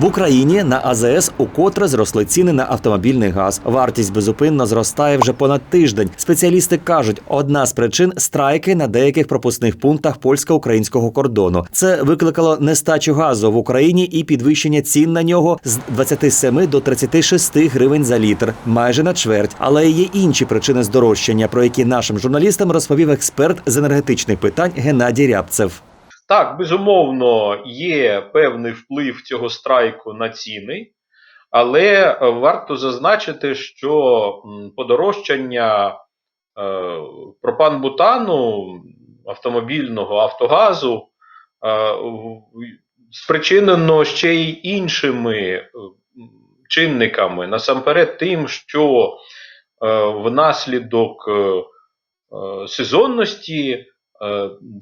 В Україні на АЗС укотре зросли ціни на автомобільний газ. Вартість безупинно зростає вже понад тиждень. Спеціалісти кажуть, одна з причин страйки на деяких пропускних пунктах польсько-українського кордону. Це викликало нестачу газу в Україні і підвищення цін на нього з 27 до 36 гривень за літр, майже на чверть. Але є інші причини здорожчання, про які нашим журналістам розповів експерт з енергетичних питань Геннадій Рябцев. Так, безумовно, є певний вплив цього страйку на ціни, але е, варто зазначити, що подорожчання е, пропан-бутану, автомобільного автогазу е, спричинено ще й іншими чинниками. Насамперед, тим, що внаслідок сезонності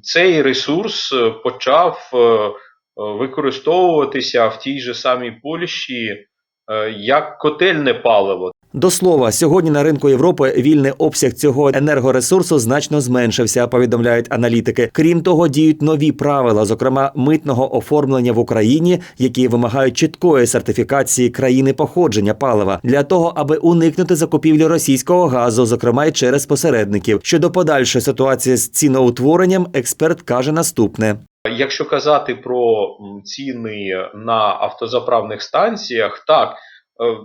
цей ресурс е, почав е, е, використовуватися в тій же самій Польщі е, як котельне паливо. До слова, сьогодні на ринку Європи вільний обсяг цього енергоресурсу значно зменшився, повідомляють аналітики. Крім того, діють нові правила, зокрема митного оформлення в Україні, які вимагають чіткої сертифікації країни походження палива для того, аби уникнути закупівлі російського газу, зокрема й через посередників. Щодо подальшої ситуації з ціноутворенням, експерт каже наступне. Якщо казати про ціни на автозаправних станціях, так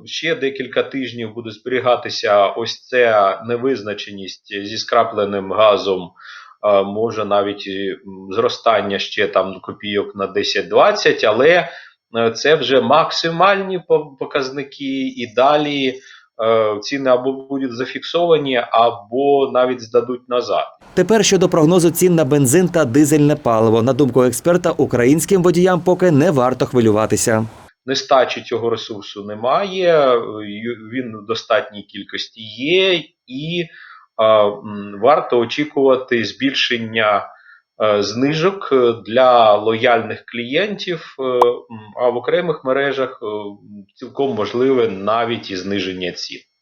ще декілька тижнів буде зберігатися ось ця невизначеність зі скрапленим газом. е, Може навіть зростання ще там копійок на 10-20, але е, це вже максимальні показники, і далі е, ціни або будуть зафіксовані, або навіть здадуть назад. Тепер щодо прогнозу цін на бензин та дизельне паливо. На думку експерта, українським водіям поки не варто хвилюватися. Нестачі цього ресурсу немає, він в достатній кількості є, і варто очікувати збільшення е, знижок для лояльних клієнтів, е, а в окремих мережах е, цілком можливе навіть і зниження цін.